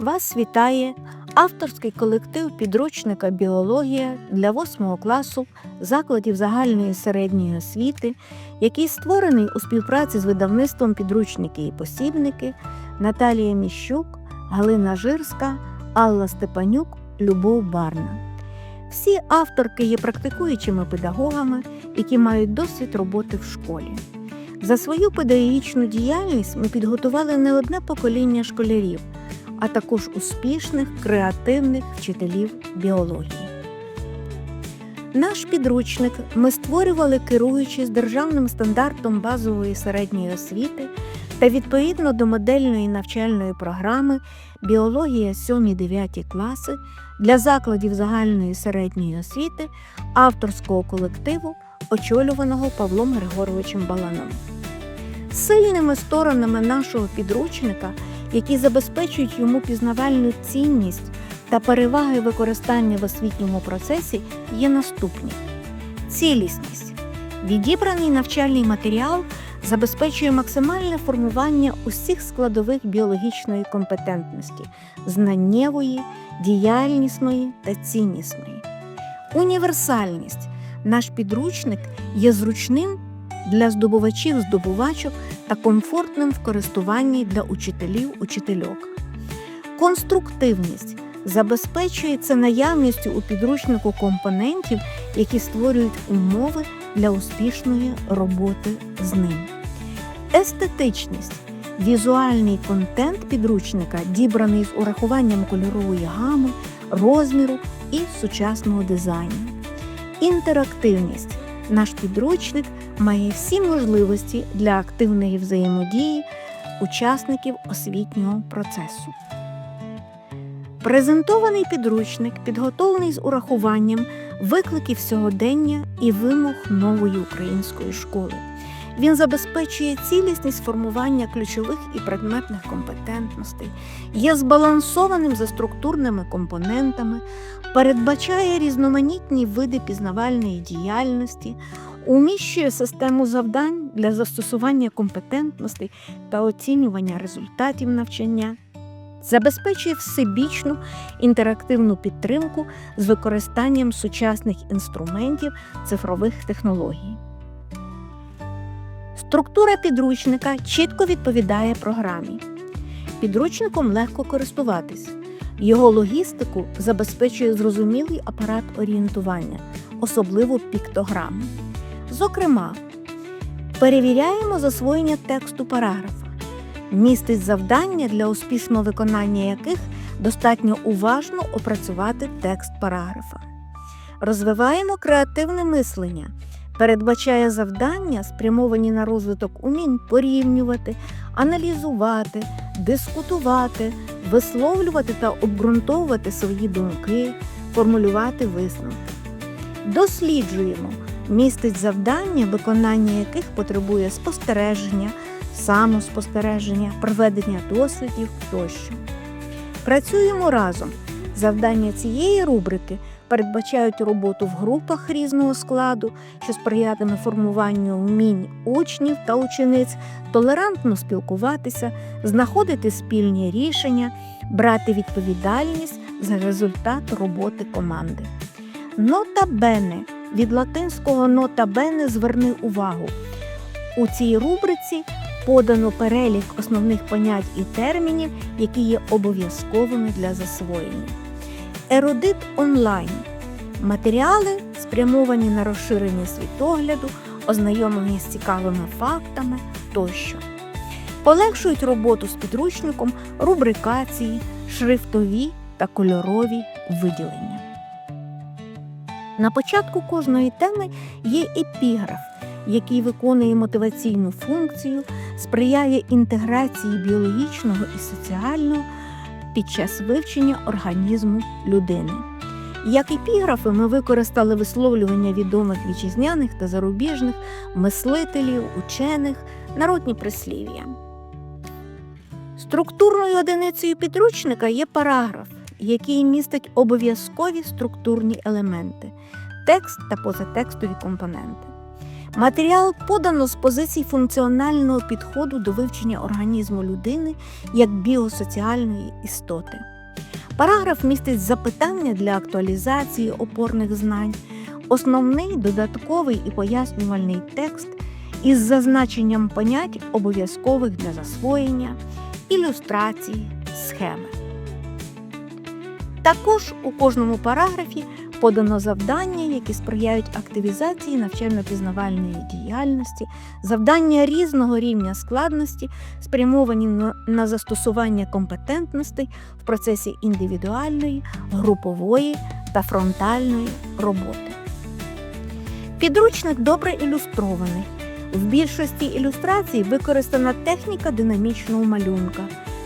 Вас вітає авторський колектив підручника Біологія для 8 класу закладів загальної середньої освіти, який створений у співпраці з видавництвом підручники і посібники Наталія Міщук, Галина Жирська, Алла Степанюк, Любов Барна. Всі авторки є практикуючими педагогами, які мають досвід роботи в школі. За свою педагогічну діяльність ми підготували не одне покоління школярів, а також успішних креативних вчителів біології. Наш підручник ми створювали, керуючись державним стандартом базової середньої освіти та відповідно до модельної навчальної програми Біологія 7-9 класи для закладів загальної середньої освіти авторського колективу, очолюваного Павлом Григоровичем Баланом. Сильними сторонами нашого підручника, які забезпечують йому пізнавальну цінність та переваги використання в освітньому процесі, є наступні: цілісність. Відібраний навчальний матеріал забезпечує максимальне формування усіх складових біологічної компетентності знаннєвої, діяльнісної та ціннісної. Універсальність. Наш підручник є зручним для здобувачів здобувачок та комфортним в користуванні для учителів учительок. Конструктивність забезпечується наявністю у підручнику компонентів, які створюють умови для успішної роботи з ним. Естетичність візуальний контент підручника, дібраний з урахуванням кольорової гами, розміру і сучасного дизайну. Інтерактивність наш підручник має всі можливості для активної взаємодії учасників освітнього процесу. Презентований підручник підготовлений з урахуванням викликів сьогодення і вимог нової української школи. Він забезпечує цілісність формування ключових і предметних компетентностей, є збалансованим за структурними компонентами, передбачає різноманітні види пізнавальної діяльності, уміщує систему завдань для застосування компетентностей та оцінювання результатів навчання, забезпечує всебічну інтерактивну підтримку з використанням сучасних інструментів цифрових технологій. Структура підручника чітко відповідає програмі. Підручником легко користуватись. Його логістику забезпечує зрозумілий апарат орієнтування, особливо піктограми. Зокрема, перевіряємо засвоєння тексту параграфа, містить завдання, для успішного виконання яких достатньо уважно опрацювати текст параграфа. Розвиваємо креативне мислення, передбачає завдання, спрямовані на розвиток умінь порівнювати, аналізувати, дискутувати, висловлювати та обґрунтовувати свої думки, формулювати висновки. Досліджуємо, містить завдання, виконання яких потребує спостереження, самоспостереження, проведення дослідів тощо. Працюємо разом. Завдання цієї рубрики передбачають роботу в групах різного складу, що сприятиме формуванню вмінь учнів та учениць, толерантно спілкуватися, знаходити спільні рішення, брати відповідальність за результат роботи команди. Нота бене від латинського нота бене зверни увагу. У цій рубриці подано перелік основних понять і термінів, які є обов'язковими для засвоєння. Ерудит онлайн. Матеріали спрямовані на розширення світогляду, ознайомлення з цікавими фактами тощо. Полегшують роботу з підручником рубрикації, шрифтові та кольорові виділення. На початку кожної теми є епіграф, який виконує мотиваційну функцію, сприяє інтеграції біологічного і соціального під час вивчення організму людини. Як епіграфи ми використали висловлювання відомих вітчизняних та зарубіжних мислителів, учених, народні прислів'я. Структурною одиницею підручника є параграф, який містить обов'язкові структурні елементи, текст та позатекстові компоненти. Матеріал подано з позицій функціонального підходу до вивчення організму людини як біосоціальної істоти. Параграф містить запитання для актуалізації опорних знань, основний додатковий і пояснювальний текст із зазначенням понять обов'язкових для засвоєння, ілюстрації, схеми. Також у кожному параграфі подано завдання, які сприяють активізації навчально-пізнавальної діяльності, завдання різного рівня складності, спрямовані на- застосування компетентностей в процесі індивідуальної, групової та фронтальної роботи. Підручник добре ілюстрований. В більшості ілюстрацій використана техніка динамічного малюнка,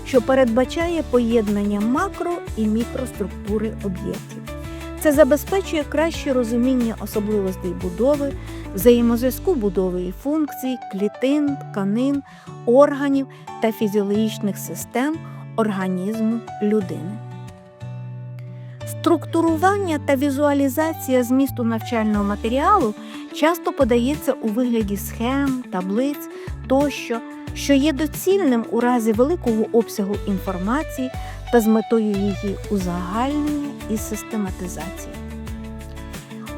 що передбачає поєднання макро і мікроструктури об'єктів. Це забезпечує краще розуміння особливостей будови, взаємозв'язку будови і функцій, клітин, тканин, органів та фізіологічних систем організму людини. Структурування та візуалізація змісту навчального матеріалу часто подається у вигляді схем, таблиць тощо, що є доцільним у разі великого обсягу інформації та з метою її узагальнення і систематизації.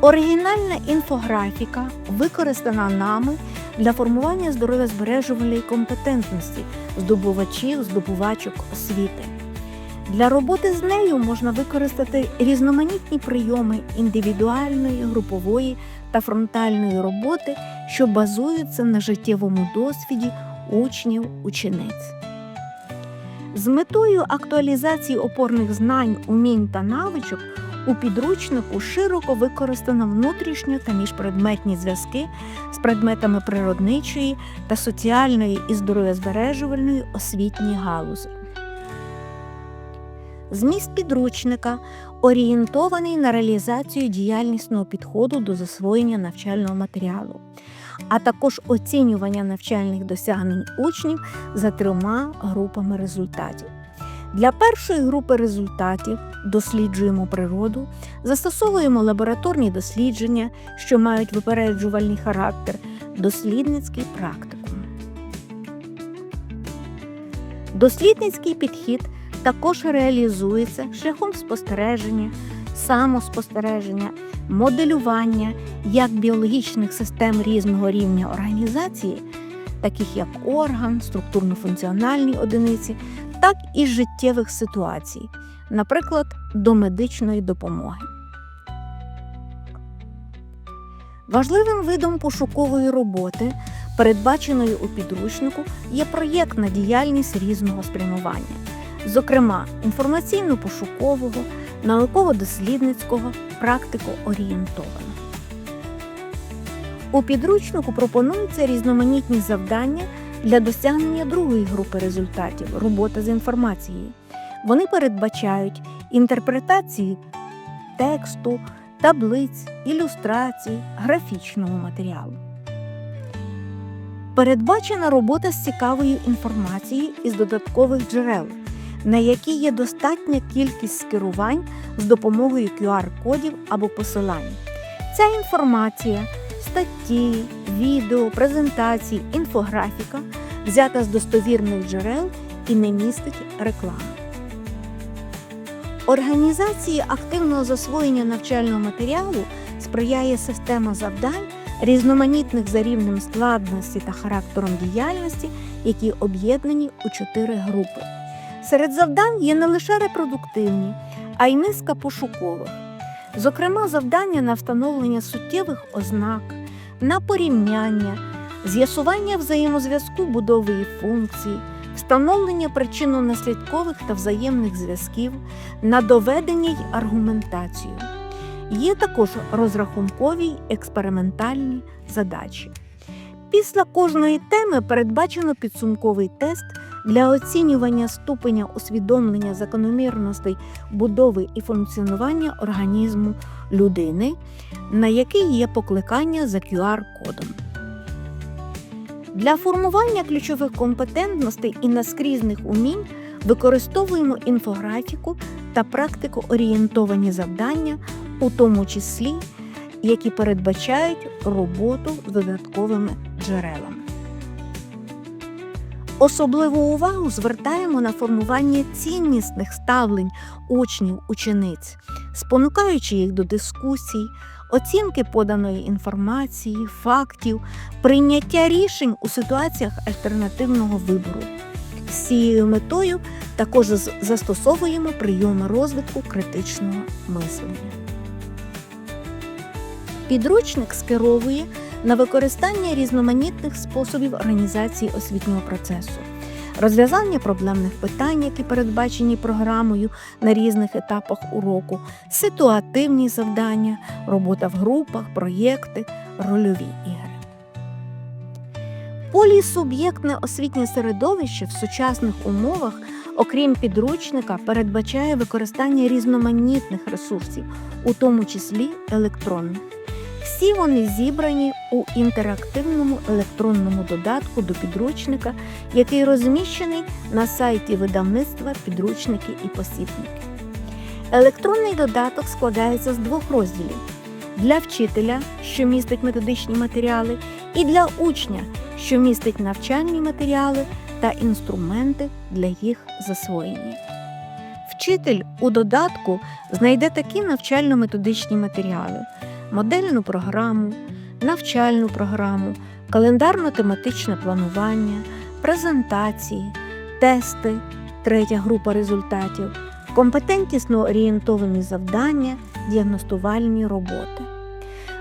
Оригінальна інфографіка використана нами для формування здоров'язбережувальної компетентності здобувачів, здобувачок освіти. Для роботи з нею можна використати різноманітні прийоми індивідуальної, групової та фронтальної роботи, що базуються на життєвому досвіді учнів учениць. З метою актуалізації опорних знань, умінь та навичок у підручнику широко використано внутрішньо та міжпредметні зв'язки з предметами природничої та соціальної і здоров'язбережувальної освітньої галузи. Зміст підручника орієнтований на реалізацію діяльнісного підходу до засвоєння навчального матеріалу, а також оцінювання навчальних досягнень учнів за трьома групами результатів. Для першої групи результатів досліджуємо природу, застосовуємо лабораторні дослідження, що мають випереджувальний характер, дослідницький практикум. Дослідницький підхід також реалізується шляхом спостереження, самоспостереження, моделювання як біологічних систем різного рівня організації, таких як орган, структурно-функціональні одиниці, так і життєвих ситуацій, наприклад, до медичної допомоги. Важливим видом пошукової роботи, передбаченої у підручнику, є проєктна діяльність різного спрямування, зокрема інформаційно-пошукового, науково-дослідницького, практико-орієнтованого. У підручнику пропонуються різноманітні завдання для досягнення другої групи результатів робота з інформацією. Вони передбачають інтерпретації тексту, таблиць, ілюстрацій, графічного матеріалу. Передбачена робота з цікавою інформацією із додаткових джерел, на які є достатня кількість скерувань з допомогою QR-кодів або посилань. Ця інформація статті, відео, презентації, інфографіка взята з достовірних джерел і не містить реклами. Організації активного засвоєння навчального матеріалу сприяє система завдань, різноманітних за рівнем складності та характером діяльності, які об'єднані у чотири групи. Серед завдань є не лише репродуктивні, а й низка пошукових. Зокрема, завдання на встановлення суттєвих ознак, на порівняння, з'ясування взаємозв'язку будови і функцій, встановлення причинно-наслідкових та взаємних зв'язків, на доведення й аргументацію. Є також розрахункові експериментальні задачі. Після кожної теми передбачено підсумковий тест для оцінювання ступеня усвідомлення закономірностей будови і функціонування організму людини, на який є покликання за QR-кодом. Для формування ключових компетентностей і наскрізних умінь використовуємо інфографіку та практику орієнтовані завдання, у тому числі які передбачають роботу з додатковими джерелами. Особливу увагу звертаємо на формування ціннісних ставлень учнів учениць, спонукаючи їх до дискусій, оцінки поданої інформації, фактів, прийняття рішень у ситуаціях альтернативного вибору. З цією метою також застосовуємо прийоми розвитку критичного мислення. Підручник скеровує на використання різноманітних способів організації освітнього процесу, розв'язання проблемних питань, які передбачені програмою на різних етапах уроку, ситуативні завдання, робота в групах, проєкти, рольові ігри. Полісуб'єктне освітнє середовище в сучасних умовах, окрім підручника, передбачає використання різноманітних ресурсів, у тому числі електронних. Всі вони зібрані у інтерактивному електронному додатку до підручника, який розміщений на сайті видавництва підручники і посібники. Електронний додаток складається з двох розділів: для вчителя, що містить методичні матеріали, і для учня, що містить навчальні матеріали та інструменти для їх засвоєння. Вчитель у додатку знайде такі навчально-методичні матеріали модельну програму, навчальну програму, календарно-тематичне планування, презентації, тести, третя група результатів, компетентнісно орієнтовані завдання, діагностувальні роботи.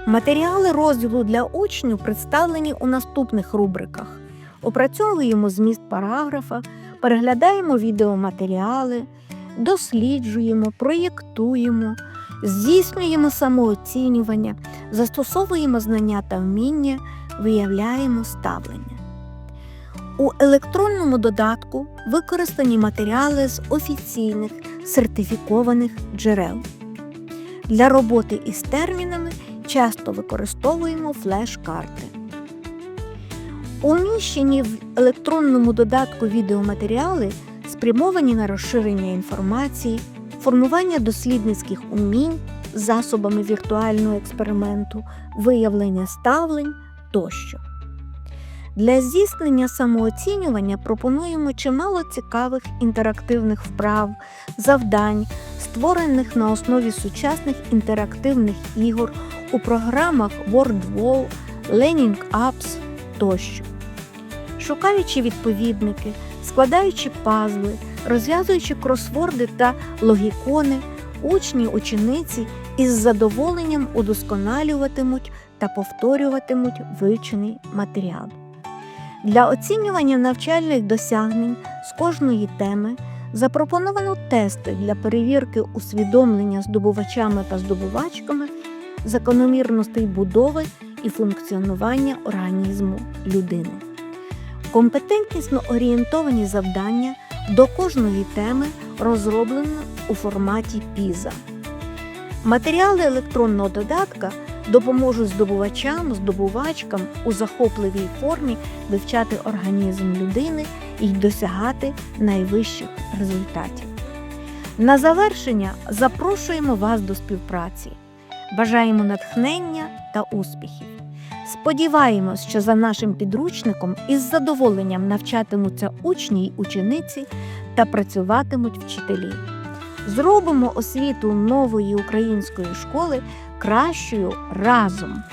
Матеріали розділу для учнів представлені у наступних рубриках. Опрацьовуємо зміст параграфа, переглядаємо відеоматеріали, досліджуємо, проєктуємо, здійснюємо самооцінювання, застосовуємо знання та вміння, виявляємо ставлення. У електронному додатку використані матеріали з офіційних сертифікованих джерел. Для роботи із термінами часто використовуємо флеш-карти. Уміщені в електронному додатку відеоматеріали спрямовані на розширення інформації, формування дослідницьких умінь засобами віртуального експерименту, виявлення ставлень тощо. Для здійснення самооцінювання пропонуємо чимало цікавих інтерактивних вправ, завдань, створених на основі сучасних інтерактивних ігор у програмах WordWall, Learning Apps тощо. Шукаючи відповідники, складаючи пазли, розв'язуючи кросворди та логікони, учні, учениці із задоволенням удосконалюватимуть та повторюватимуть вивчений матеріал. Для оцінювання навчальних досягнень з кожної теми запропоновано тести для перевірки усвідомлення здобувачами та здобувачками закономірностей будови і функціонування організму людини. Компетентнісно орієнтовані завдання до кожної теми розроблено у форматі PISA. Матеріали електронного додатка допоможуть здобувачам, здобувачкам у захопливій формі вивчати організм людини і досягати найвищих результатів. На завершення запрошуємо вас до співпраці. Бажаємо натхнення та успіхів. Сподіваємось, що за нашим підручником із задоволенням навчатимуться учні й учениці та працюватимуть вчителі. Зробимо освіту нової української школи кращою разом.